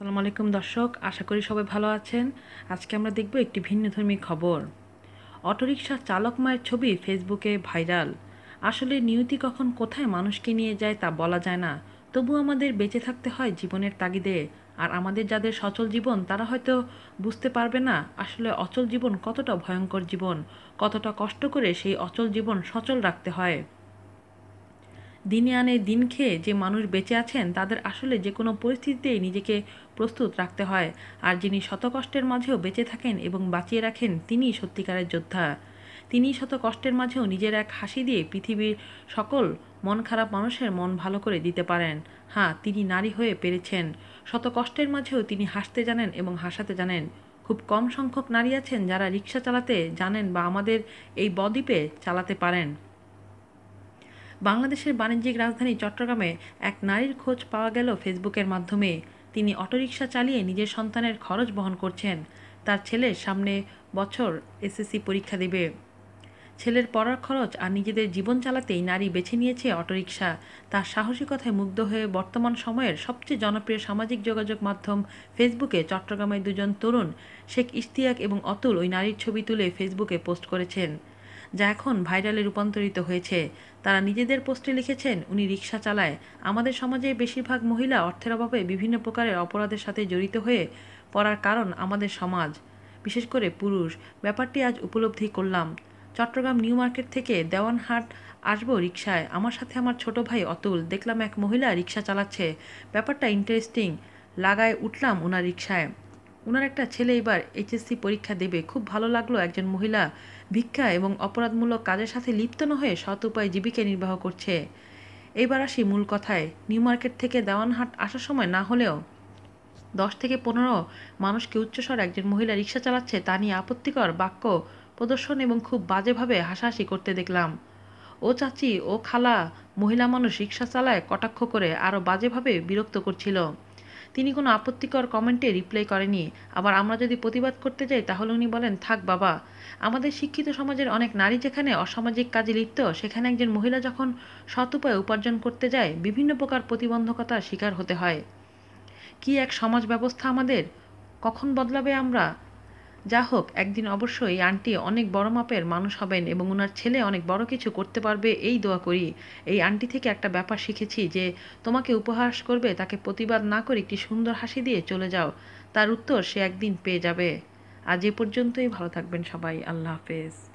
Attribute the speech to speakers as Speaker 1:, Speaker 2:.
Speaker 1: আসসালামু আলাইকুম দর্শক, আশা করি সবাই ভালো আছেন। আজকে আমরা দেখব একটি ভিন্নধর্মী খবর। অটোরিকশার চালক মায়ের ছবি ফেসবুকে ভাইরাল। আসলে নিয়তি কখন কোথায় মানুষকে নিয়ে যায় তা বলা যায় না। তবু আমাদের বেঁচে থাকতে হয় জীবনের তাগিদে। আর আমাদের যাদের সচল জীবন, তারা হয়তো বুঝতে পারবে না আসলে অচল জীবন কতটা ভয়ঙ্কর জীবন, কতটা কষ্ট করে সেই অচল জীবন সচল রাখতে হয়। দিনে আনে দিন খেয়ে যে মানুষ বেঁচে আছেন, তাদের আসলে যে কোনো পরিস্থিতিতেই নিজেকে প্রস্তুত রাখতে হয়। আর যিনি শত কষ্টের মাঝেও বেঁচে থাকেন এবং বাঁচিয়ে রাখেন, তিনিই সত্যিকারের যোদ্ধা। তিনি শত কষ্টের মাঝেও নিজের এক হাসি দিয়ে পৃথিবীর সকল মন খারাপ মানুষের মন ভালো করে দিতে পারেন। হ্যাঁ তিনি নারী হয়ে পেরেছেন। শত কষ্টের মাঝেও তিনি হাসতে জানেন এবং হাসাতে জানেন। খুব কম সংখ্যক নারী আছেন যারা রিক্সা চালাতে জানেন বা আমাদের এই বদ্বীপে চালাতে পারেন। বাংলাদেশের বাণিজ্যিক রাজধানী চট্টগ্রামে এক নারীর খোঁজ পাওয়া গেল ফেসবুকের মাধ্যমে। তিনি অটোরিকশা চালিয়ে নিজের সন্তানের খরচ বহন করছেন। তার ছেলে সামনে বছর এসএসসি পরীক্ষা দেবে। ছেলের পড়ার খরচ আর নিজেদের জীবন চালাতেই নারী বেছে নিয়েছে অটোরিকশা। তার সাহসিকতায় মুগ্ধ হয়ে বর্তমান সময়ের সবচেয়ে জনপ্রিয় সামাজিক যোগাযোগ মাধ্যম ফেসবুকে চট্টগ্রামের দুজন তরুণ শেখ ইশতিয়াক এবং অতুল ওই নারীর ছবি তুলে ফেসবুকে পোস্ট করেছেন। যা এখন ভাইরালে রূপান্তরিত হয়েছে। তারা নিজেদের পোস্টে লিখেছেন, উনি রিক্সা চালায়। আমাদের সমাজে বেশিরভাগ মহিলা অর্থের অভাবে বিভিন্ন প্রকারের অপরাধের সাথে জড়িত হয়ে পড়ার কারণ আমাদের সমাজ। বিশেষ করে পুরুষ। ব্যাপারটি আজ উপলব্ধি করলাম। চট্টগ্রাম নিউ মার্কেট থেকে দেওয়ানহাট আসব রিক্সায় আমার সাথে আমার ছোট ভাই অতুল। দেখলাম এক মহিলা রিক্সা চালাচ্ছে। ব্যাপারটা ইন্টারেস্টিং লাগায় উঠলাম ওনার রিক্সায় ওনার একটা ছেলে এবার এইচএসসি পরীক্ষা দেবে। খুব ভালো লাগল একজন মহিলা ভিক্ষা এবং অপরাধমূলক কাজের সাথে লিপ্ত না হয়ে সৎ উপায়ে জীবিকা নির্বাহ করছে। এইবার আসি মূল কথায়। নিউ মার্কেট থেকে দেওয়ানহাট আসার সময় না হলেও দশ থেকে পনেরো মানুষকে উচ্চস্বর একজন মহিলা রিক্সা চালাচ্ছে তা নিয়ে আপত্তিকর বাক্য প্রদর্শন এবং খুব বাজেভাবে হাসাহাসি করতে দেখলাম। ও চাচি, ও খালা মহিলা মানুষ রিক্সা চালায় কটাক্ষ করে আরও বাজেভাবে বিরক্ত করছিল। তিনি কোনো আপত্তিকর কমেন্টে রিপ্লাই করেনি আবার আমরা যদি প্রতিবাদ করতে যাই, তাহলে উনি বলেন, থাক বাবা, আমাদের শিক্ষিত সমাজের অনেক নারী যেখানে অসামাজিক কাজে লিপ্ত, সেখানে একজন মহিলা যখন সৎ উপায়ে উপার্জন করতে যায়, বিভিন্ন প্রকার প্রতিবন্ধকতার শিকার হতে হয়। কি এক সমাজ ব্যবস্থা আমাদের? কখন বদলাবে আমরা? যা হোক একদিন অবশ্যই আন্টি অনেক বড় মাপের মানুষ হবেন এবং ওনার ছেলে অনেক বড় কিছু করতে পারবে, এই দোয়া করি। এই আন্টি থেকে একটা ব্যাপার শিখেছি যে, তোমাকে উপহাস করবে, তাকে প্রতিবাদ না করে একটি সুন্দর হাসি দিয়ে চলে যাও। তার উত্তর সে একদিন পেয়ে যাবে। আজ এ পর্যন্তই, ভালো থাকবেন সবাই। আল্লাহ হাফেজ।